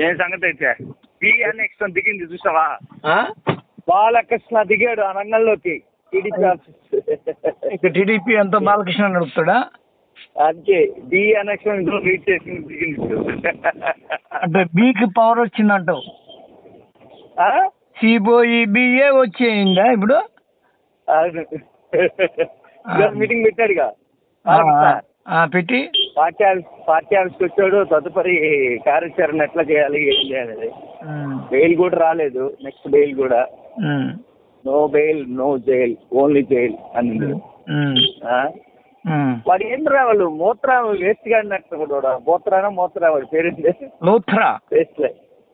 నేను సంగతి అయితే? బియ్యాన్ని నెక్స్ట్ దిగింది చూసావా? బాలకృష్ణ దిగాడు ఆ రంగంలోకి టీడీపీ ఇక టీడీపీ అంతా బాలకృష్ణ నడుపుతాడా అందుకే బి ఎలక్షన్ రీచ్ చేసి దిగింది అంటే బీకి పవర్ వచ్చిందంటావు. ఆ? సి పోయి బిఏ వచ్చేయిందా ఇప్పుడు? మీటింగ్ పెట్టాడుగా. పెట్టి? పార్టీ ఆఫీస్ పార్టీ ఆఫీస్కి వచ్చాడు తదుపరి కార్యాచరణ ఎట్లా చేయాలి ఏం చేయాలి బెయిల్ కూడా రాలేదు నెక్స్ట్ బెయిల్ కూడా. No bail no jail only jail అని. వాడు ఏంట్రా వాళ్ళు మూత్ర వేస్ట్గా అన్నట్టు కూడా మూత్రానా మూత్రా వాడి. పేరు లూథ్రా వేస్ట్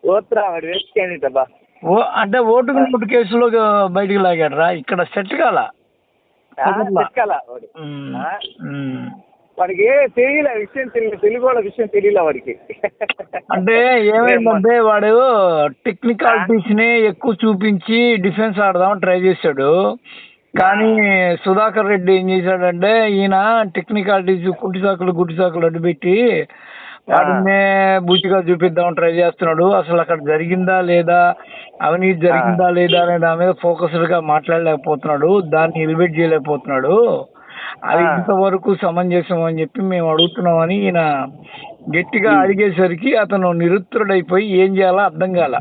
మూత్ర వాడు వేస్ట్ క్యాండిడేట్ అబ్బా ఓ అంటే ఓటుకు నోటు కేసులో బయటికి లాగాడరా? ఇక్కడ సెట్ కాల. ఆ? ఉమ్. వాడికి తెలియలే విషయం తెలియదు తెలుగు వాళ్ళ విషయం తెలియలే వాడికి. అంటే ఏమైందంటే వాడు టెక్నికాలిటీస్ని ఎక్కువ చూపించి డిఫెన్స్ ఆడదాం ట్రై చేశాడు. కానీ సుధాకర్ రెడ్డి ఏం చేశాడంటే ఈయన టెక్నికాలిటీస్ కుట్టి సాకులు గుట్టి సాకులు అడ్డుపెట్టి వాటినే బూచిగా చూపిద్దాం ట్రై చేస్తున్నాడు. అసలు అక్కడ జరిగిందా లేదా అవినీతి జరిగిందా లేదా అనే దాని మీద ఫోకస్డ్గా మాట్లాడలేకపోతున్నాడు. దాన్ని ఎలివేట్ చేయలేకపోతున్నాడు. అది. ఇంతవరకు సమంజసం అని చెప్పి మేము అడుగుతున్నామని ఈయన గట్టిగా అడిగేసరికి అతను నిరుత్తరుడైపోయి ఏం చేయాలో అర్థం కాల.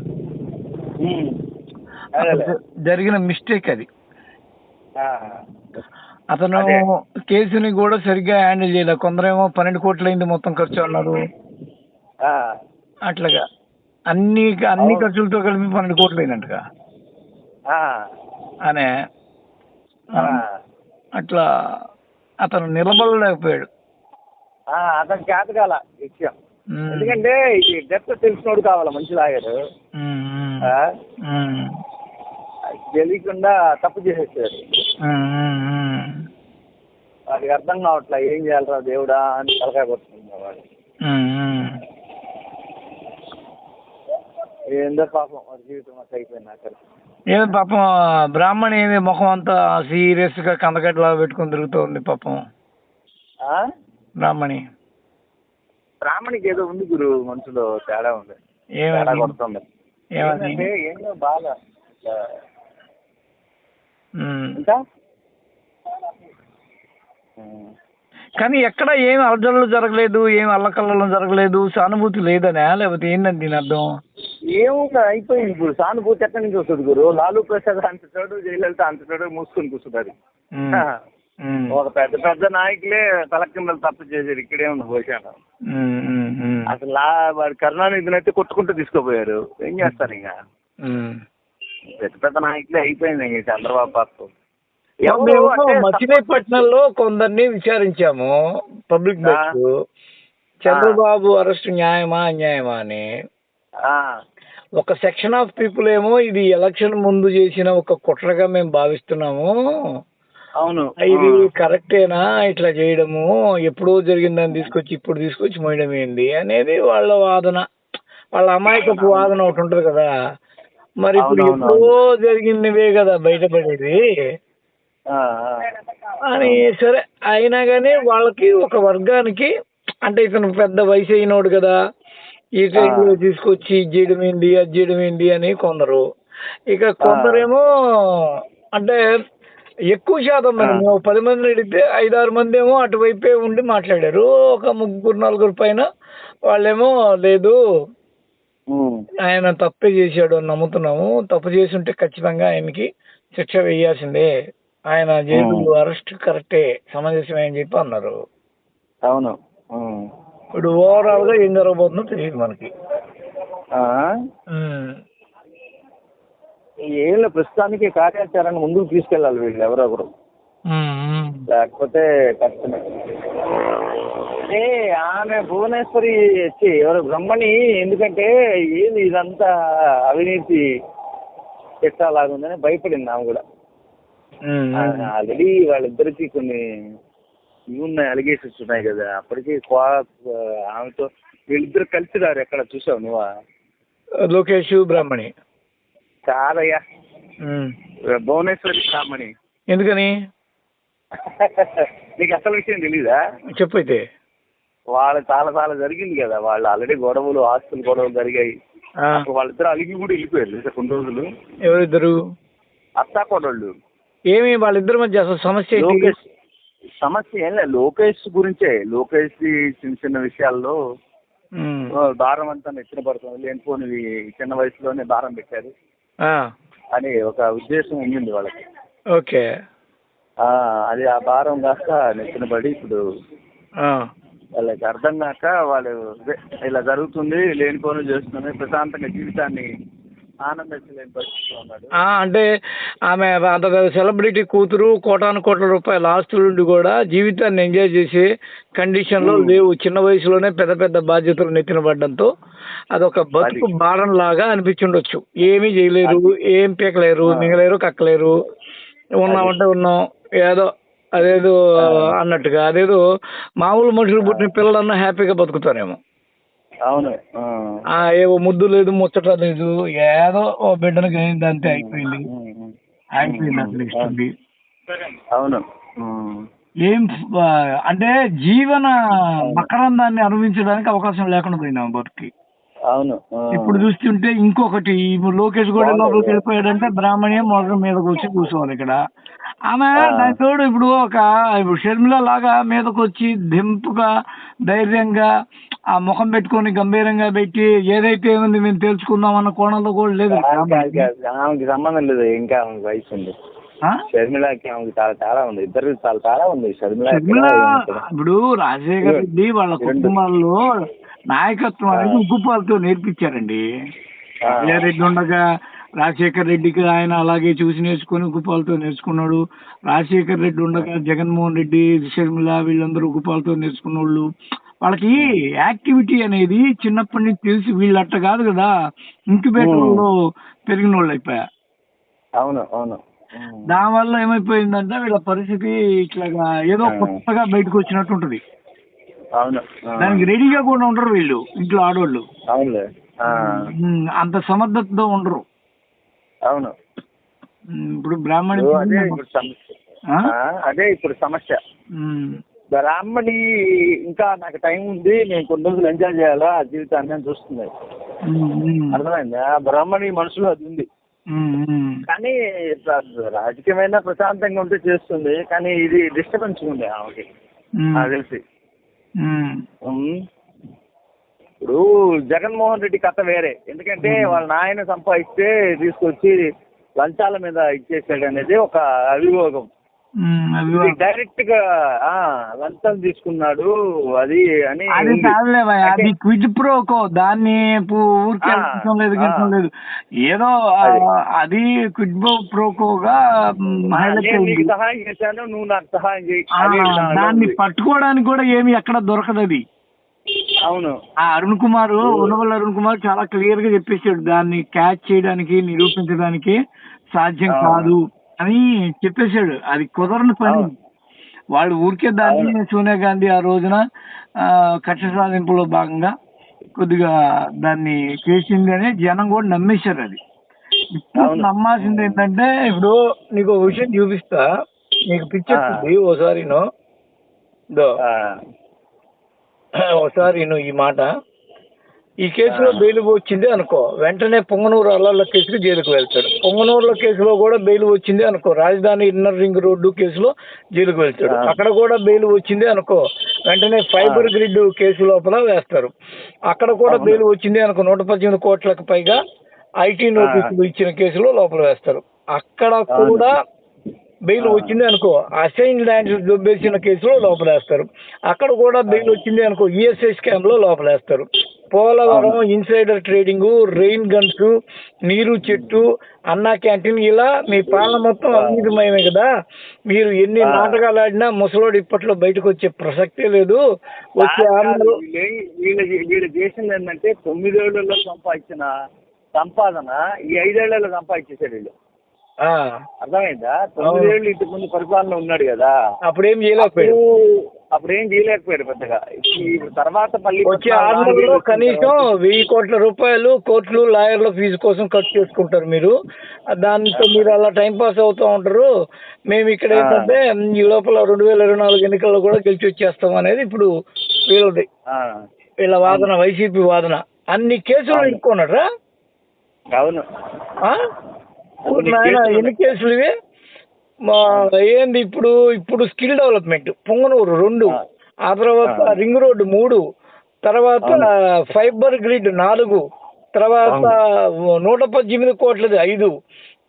జరిగిన మిస్టేక్ అది. అతను. కేసుని కూడా సరిగ్గా హ్యాండిల్ చేయలేదు కొందరేమో పన్నెండు కోట్లు అయింది మొత్తం ఖర్చు అన్నారు. అట్లాగా అన్ని అన్ని. ఖర్చులతో కలిపి పన్నెండు కోట్లు అయిందంటగా. అనే. అట్లా అతను నిలబడలేకపోయాడు. అతను చేతకాల విషయం. ఉమ్. ఎందుకంటే ఇది డెప్త్ తెలిసినోడు కావాలి మంచి అది తెలియకుండా తప్పు చేసేసాడు. వాడికి అర్థం కావట్లే ఏం చేయాలరా దేవుడా అని తలకాయ పడుతుంది వాడు. ఏందో పాపం వాడి జీవితం అట్లా అయిపోయింది అక్కడ ఏదో పాపం బ్రాహ్మణి ఏమి ముఖం అంతా సీరియస్గా కందగడ్డలా పెట్టుకొని తిరుగుతోంది పాపం? బ్రాహ్మణి. బ్రాహ్మణికి ఏదో ఉంది గురు మనసులో తేడా ఉంది. తేడా కొడుతుంది. ఏంటంటే బాగా. ఇంకా ఉమ్. కానీ ఎక్కడ ఏమి అలజడులు జరగలేదు ఏమి అల్లకల్లలో జరగలేదు సానుభూతి లేదనే లేకపోతే ఏందని దీని అర్థం? ఏముంది? అయిపోయింది. ఇప్పుడు సానుభూతి ఎక్కడి నుంచి వస్తుంది గురు? లాలూ ప్రసాద్ అంతటాడు జయలలిత అంతటాడు మూసుకొని కూర్చుంటారు. ఒక పెద్ద పెద్ద నాయకులే తల కిందలు తప్పు చేశారు. ఇక్కడే ఉంది భోజనం. అసలు వాడు కరుణానిధిని అయితే కొట్టుకుంటూ తీసుకుపోయారు. ఏం చేస్తారు ఇంకా. పెద్ద పెద్ద నాయకులే అయిపోయింది ఇంక చంద్రబాబు పాపం. అంటే మచిలీపట్నంలో కొందరిని విచారించాము పబ్లిక్ చంద్రబాబు అరెస్ట్ న్యాయమా అన్యాయమా అని. ఆ, ఒక సెక్షన్ ఆఫ్ పీపుల్ ఏమో ఇది ఎలక్షన్ ముందు చేసిన ఒక కుట్రగా మేము భావిస్తున్నాము. అవును. ఇది కరెక్టేనా ఇట్లా చేయడము? ఎప్పుడో జరిగిందని తీసుకొచ్చి ఇప్పుడు తీసుకొచ్చి మోయడం ఏంది? అనేది వాళ్ళ వాదన. వాళ్ళ అమాయకపు వాదన ఒకటి ఉంటుంది కదా. మరి ఇప్పుడు. ఎప్పుడో జరిగినవే కదా బయటపడేది. అని సరే అయినా కానీ వాళ్ళకి ఒక వర్గానికి అంటే ఇతను పెద్ద వయసు అయినోడు కదా ఈ టైంలో తీసుకొచ్చి ఇది చేయడం ఏంటి అది చేయడం ఏంటి అని కొందరు. ఇక కొందరేమో అంటే ఎక్కువ శాతం మంది పది మందిని అడిగితే ఐదారు మంది ఏమో అటువైపే ఉండి మాట్లాడారు. ఒక ముగ్గురు నలుగురు పైన వాళ్ళేమో లేదు. ఆయన తప్పే చేశాడు అని నమ్ముతున్నాము. తప్పు చేసి ఉంటే ఖచ్చితంగా ఆయనకి శిక్ష వేయాల్సిందే. ఆయన జైలు అరెస్ట్ కరెక్టే. సమంజసమే అని చెప్పి అన్నారు. అవును. ఇప్పుడు ఓవరాల్గా ఏం జరగబోతుందో తెలియదు మనకి ఆ? ఉమ్. ఏం లేదు ప్రస్తుతానికి కార్యాచరణ ముందుకు తీసుకెళ్ళాలి వీళ్ళు ఎవరో ఒకరు. లేకపోతే కష్టమే ఏ ఆమె భువనేశ్వరి వచ్చి ఎవరు బ్రహ్మణి ఎందుకంటే ఏంది ఇదంతా అవినీతి పెట్టాలాగుందని భయపడింది ఆమె కూడా. ఆల్రెడీ వాళ్ళిద్దరికి కొన్ని ఇవి ఉన్నాయి అలిగేషన్స్ ఉన్నాయి కదా. అప్పటికి క్వా- ఆమెతో వీళ్ళిద్దరు కలిసి రారు ఎక్కడ చూసావు నువ్వా? లోకేష్ బ్రాహ్మణి. కాదయ్యా. భువనేశ్వరి బ్రాహ్మణి. ఎందుకని? నీకు అసలు విషయం తెలీదా? చెప్పైతే వాళ్ళ చాలా చాలా జరిగింది కదా. వాళ్ళు ఆల్రెడీ గొడవలు ఆస్తులు గొడవలు జరిగాయి. వాళ్ళిద్దరు అలిగి కూడా వెళ్ళిపోయారు కొన్ని రోజులు. ఎవరిద్దరు? అత్తా కోడళ్ళు ఏమి వాళ్ళిద్దరి మధ్య అసలు సమస్య లోకేష్ సమస్య ఏం లేదు. లోకేష్ గురించే. లోకేష్ చిన్న చిన్న విషయాల్లో భారం అంతా నెత్తిన పడుతుంది. లేనిపోని చిన్న వయసులోనే భారం పెట్టారు. అని ఒక ఉద్దేశం ఉండింది వాళ్ళకి. ఓకే. అది ఆ భారం కాస్త నెత్తిన పడి ఇప్పుడు వాళ్ళకి అర్థం కాక వాళ్ళు ఇలా జరుగుతుంది లేనిపోని చేస్తుంది ప్రశాంతంగా జీవితాన్ని అంటే ఆమె అంత సెలబ్రిటీ కూతురు కోటాను కోట్ల రూపాయల ఆస్తులుండి కూడా జీవితాన్ని ఎంజాయ్ చేసే కండిషన్లో. లేవు చిన్న వయసులోనే పెద్ద పెద్ద బాధ్యతలు నెత్తిన పడడంతో అదొక బతుకు. భారం లాగా అనిపించుండొచ్చు ఏమీ చేయలేరు ఏం పీకలేరు. మింగలేరు కక్కలేరు ఉన్నామంటే ఉన్నాం ఏదో అదేదో. అన్నట్టుగా అదేదో మామూలు మనుషులు పుట్టిన పిల్లలన్నా హ్యాపీగా బతుకుతారేమో అవును. ఏవో ముద్దు లేదు ముచ్చట లేదు ఏదో ఓ బిడ్డను అయింది అంతే అయిపోయింది. అయిపోయింది అసలు ఇస్తుంది అవును. ఏం అంటే జీవన మకరందాన్ని అనుభవించడానికి అవకాశం లేకుండా పోయింది బతుకి. అవును. ఇప్పుడు చూస్తుంటే ఇంకొకటి ఇప్పుడు లోకేష్ కూడా. లోపలికి వెళ్ళిపోయాడంటే బ్రాహ్మణే మొదటి మీదకి వచ్చి కూర్చోవాలి ఇక్కడ ఆమె. దాని తోడు ఇప్పుడు ఒక ఇప్పుడు షర్మిల లాగా మీదకి వచ్చి దింపుగా ధైర్యంగా ఆ ముఖం పెట్టుకొని గంభీరంగా పెట్టి ఏదైతే ఉంది మేము తెలుసుకుందాం అన్న కోణంలో కూడా లేదు. ఆమెకి సంబంధం లేదు ఇంకా వయసు ఉంది ఆ? షర్మిలకి ఆమెకి చాలా తేడా ఉంది ఇద్దరికి చాలా తేడా ఉంది షర్మిల. ఇప్పుడు రాజశేఖర రెడ్డి వాళ్ళ. కుటుంబాల్లో నాయకత్వం అనేది ఉగ్గుపాలతో నేర్పించారండి. రెడ్డి ఉండగా రాజశేఖర్ రెడ్డికి ఆయన అలాగే చూసి నేర్చుకుని ఉగ్గుపాలతో నేర్చుకున్నాడు. రాజశేఖర్ రెడ్డి ఉండగా జగన్మోహన్ రెడ్డి షర్మిల వీళ్ళందరూ ఉగ్గుపాలతో నేర్చుకున్న వాళ్ళు వాళ్ళకి యాక్టివిటీ అనేది చిన్నప్పటి నుంచి తెలిసి. వీళ్ళు అట్ట కాదు కదా. ఇంక్యుబేటర్లో పెరిగిన వాళ్ళు అయిపోయా. అవును అవును. దానివల్ల ఏమైపోయిందంటే వీళ్ళ పరిస్థితి ఇట్లాగా ఏదో. కొత్తగా బయటకు వచ్చినట్టు ఉంటుంది. అవును. దానికి రెడీగా కూడా ఉండరు వీళ్ళు ఇంట్లో ఆడవాళ్ళు అవునులే. అంత సమర్థతతో ఉండరు. అవును. ఇప్పుడు బ్రాహ్మణి అదే ఇప్పుడు సమస్య అదే ఇప్పుడు సమస్య. బ్రాహ్మణి ఇంకా నాకు టైం ఉంది నేను కొన్ని రోజులు ఎంజాయ్ చేయాలా? ఆ జీవితాన్ని ఉమ్, ఉమ్, అర్థమైందా? బ్రాహ్మణి మనసులో అది ఉంది. కానీ రాజకీయమైన ప్రశాంతంగా ఉంటే చేస్తుంది కానీ ఇది డిస్టర్బెన్స్ ఉంది ఆమెకి. నాకు తెలిసి. ఇప్పుడు జగన్మోహన్ రెడ్డి కథ వేరే. ఎందుకంటే వాళ్ళ నాయన సంపాదిస్తే తీసుకొచ్చి లంచాల మీద ఇచ్చేసాడు అనేది ఒక అభియోగం. డైరెక్ట్గా ఆ, లంచం తీసుకున్నాడు అది అని అది. కాదులే భయ్, అది క్విజ్ ప్రోకో దాన్ని ఊరికే లేదు ఏదో అది. క్విడ్ ప్రోకోగా సహాయం చేశాను నువ్వు నాకు సహాయం చేయి దాన్ని. పట్టుకోవడానికి కూడా ఏమి ఎక్కడ దొరకదు అది అవును ఆ అరుణ్ కుమార్ ఉండవల్లి అరుణ్ కుమార్ చాలా క్లియర్గా చెప్పేశాడు దాన్ని క్యాచ్ చేయడానికి నిరూపించడానికి సాధ్యం. కాదు అని చెప్పేశాడు. అది కుదరని పని. వాళ్ళు ఊరికే దాన్ని. సోనియా గాంధీ ఆ రోజున కక్ష సాధింపులో భాగంగా కొద్దిగా దాన్ని చేసింది అని జనం కూడా నమ్మేశారు అది. ఇప్పుడు. నమ్మాల్సింది ఏంటంటే ఇప్పుడు నీకు ఒక విషయం చూపిస్తా. నీకు. ఉంది ఓసారి ఆ, ఒకసారి నువ్వు ఈ మాట. ఈ కేసులో బెయిల్ వచ్చింది అనుకో. వెంటనే పొంగనూరు అల్లర్ల కేసుకి జైలుకు వెళ్తాడు. పొంగనూరుల కేసులో కూడా బెయిల్ వచ్చింది అనుకో. రాజధాని ఇన్నర్ రింగ్ రోడ్డు కేసులో జైలుకు వెళ్తాడు. అక్కడ కూడా బెయిల్ వచ్చింది అనుకో. వెంటనే ఫైబర్ గ్రిడ్ కేసు లోపల వేస్తారు. అక్కడ కూడా. బెయిల్ వచ్చింది అనుకో. నూట పద్దెనిమిది కోట్లకు పైగా ఐటీ నోటీసులు ఇచ్చిన కేసులో లోపల వేస్తారు. అక్కడ. కూడా బెయిల్. వచ్చింది అనుకో అసైన్ ల్యాండ్స్ దొబ్బేసిన కేసులో లోపలేస్తారు అక్కడ కూడా బెయిల్ వచ్చింది అనుకో ఈఎస్ఐ స్కామ్లో లోపలేస్తారు Polavaram. Insider trading rain guns నీరు చెట్టు అన్నా క్యాంటీన్ ఇలా మీ పాలన మొత్తం. అవినీతిమయమే కదా మీరు ఎన్ని. నాటకాలు ఆడినా ముసలోడు ఇప్పట్లో బయటకు వచ్చే ప్రసక్తే లేదు వచ్చే వీళ్ళే- చేసింది ఏంటంటే తొమ్మిదేళ్ళలో సంపాదించిన సంపాదన ఈ ఐదేళ్ళలో సంపాదించేశాడు వీళ్ళు అర్థమైందా? తొమ్మిదేళ్ళు ఇంటి ముందు పరిపాలన ఉన్నాడు కదా. అప్పుడేం అప్పుడు చేయలేకపోయాడు. అప్పుడు ఏం చేయలేకపోయాడు పెద్దగా. తర్వాత మళ్ళీ వచ్చే ఆరు కనీసం వెయ్యి కోట్ల రూపాయలు కోర్టులు లాయర్ల ఫీజు కోసం ఖర్చు చేసుకుంటారు మీరు. దాంతో మీరు అలా టైం పాస్ అవుతూ ఉంటారు. మేము ఇక్కడ. ఏంటంటే ఈ లోపల రెండు వేల ఇరవై నాలుగు ఎన్నికల్లో కూడా గెలిచి వచ్చేస్తాం అనేది ఇప్పుడు వీళ్ళది. వీళ్ళ వాదన వైసీపీ వాదన. అన్ని కేసులు. ఇరుక్కున్నారా అవును. ఎన్ని కేసులు ఇవి మా ఏంది ఇప్పుడు ఇప్పుడు స్కిల్ డెవలప్మెంట్ పొంగనూరు రెండు ఆ. తర్వాత. రింగ్ రోడ్ మూడు తర్వాత ఫైబర్ గ్రిడ్ నాలుగు తర్వాత నూట పద్దెనిమిది కోట్లది ఐదు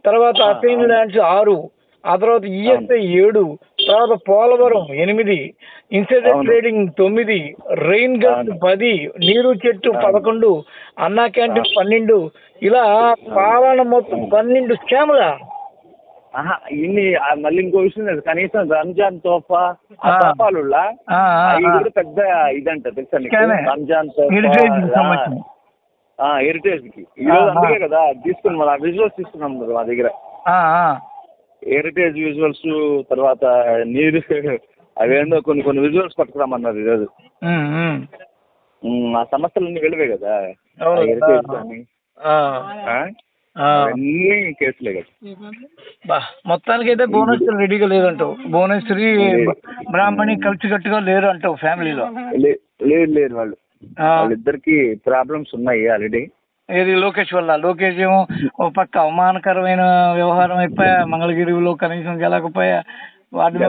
తర్వాత అసైన్. ల్యాండ్స్ ఆరు ఆ తర్వాత ఈఎస్ఐ ఏడు తర్వాత పోలవరం ఎనిమిది ఇన్సైడర్ అవును. ట్రేడింగ్ తొమ్మిది రెయిన్ అవును. పది నీరు చెట్టు. పదకొండు అన్నా క్యాంటీన్. పన్నెండు ఇలా పాలన మొత్తం పన్నెండు స్కాములా ఇన్ని మళ్ళీ ఇంకో విషయం తెలుసు కనీసం రంజాన్ తోఫా. తోఫాలు. కూడా పెద్ద ఇదంట తెలుసా. రంజాన్ తోఫా. హెరిటేజ్కి ఈ రోజు. అందుకే కదా తీసుకుని మన విజువల్స్ తీసుకున్నాం మా దగ్గర. హెరిటేజ్ విజువల్స్ తర్వాత నీరు అవేందో కొన్ని కొన్ని విజువల్స్ పట్టుకురామన్నారు ఈరోజు. ఆ సమస్యలన్నీ వెళ్ళవే కదా. హెరిటేజ్ కానీ. అవన్నీ కేసులే కదా. మొత్తానికి అయితే భువనేశ్వరి రెడీగా లేదంటావు. భువనేశ్వరి. బ్రాహ్మణి కలిసికట్టుగా లేరు అంటావు ఫ్యామిలీలో లేదు లేదు వాళ్ళు. వాళ్ళిద్దరికి ప్రాబ్లమ్స్ ఉన్నాయి ఆల్రెడీ ఏది లోకేష్ వల్ల? లోకేష్ ఏమో ఓ పక్క అవమానకరమైన వ్యవహారం అయిపోయా మంగళగిరిలో కనీసం గెలకపోయా వార్డు.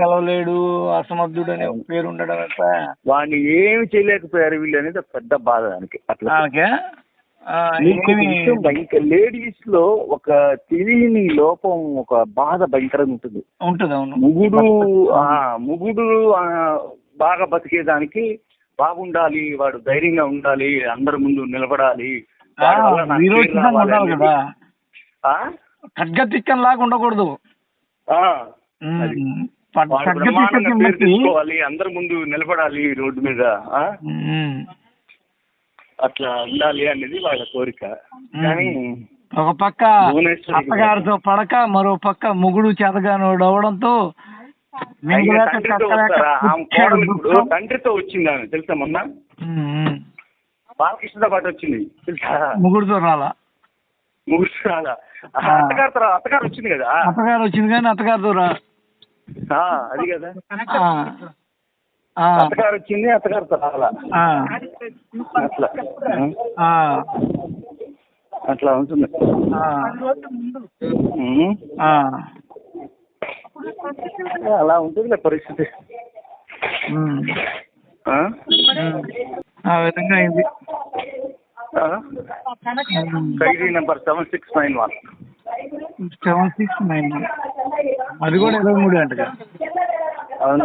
కలవలేడు అసమర్థుడు అనే పేరు ఉండడం అయిపోయా? వాడిని ఏమి చేయలేకపోయారు వీళ్ళు అనేది పెద్ద బాధ దానికి. అట్లా భయంకర లేడీస్లో ఒక తెలియని లోపం ఒక బాధ భయంకరంగా ఉంటుంది. ఉంటుంది అవును. ముగుడు ముగుడు బాగా బతికేదానికి బాగుండాలి వాడు ధైర్యంగా ఉండాలి అందరి ముందు నిలబడాలి. లాగా ఉండకూడదు. తెచ్చుకోవాలి అందరి ముందు నిలబడాలి రోడ్డు మీద. అట్లా ఉండాలి అనేది వాళ్ళ కోరిక. కానీ ఒక పక్క అత్తగారితో పడక మరో పక్క ముగుడు చేతగానోడు అవడంతో తండ్రితో కక్కలేక వస్తారా ఆమె పుచ్చాడు కోడలు ఇప్పుడు దుఃఖం. తండ్రితో వచ్చింది ఆమె తెలుసా మొన్న. బాలకృష్ణతో పాటు వచ్చింది తెలుసా ముగుడుతో రాలా ముగిస్తాల ఆ. అత్తగారితో రా- అత్తగారు వచ్చింది కదా అత్తగారు వచ్చింది కానీ అత్తగారితో రా అది కదా. అత్తగారు వచ్చింది అత్తగారితో రాలా. అట్లా. అట్లా ఉంటుంది. అలా ఉంటుందిలే పరిస్థితి. ఆ? విధంగా అయింది. ఖైదీ number seven six nine one seven six nine అది కూడా ఇరవై మూడు అంటగా అవును.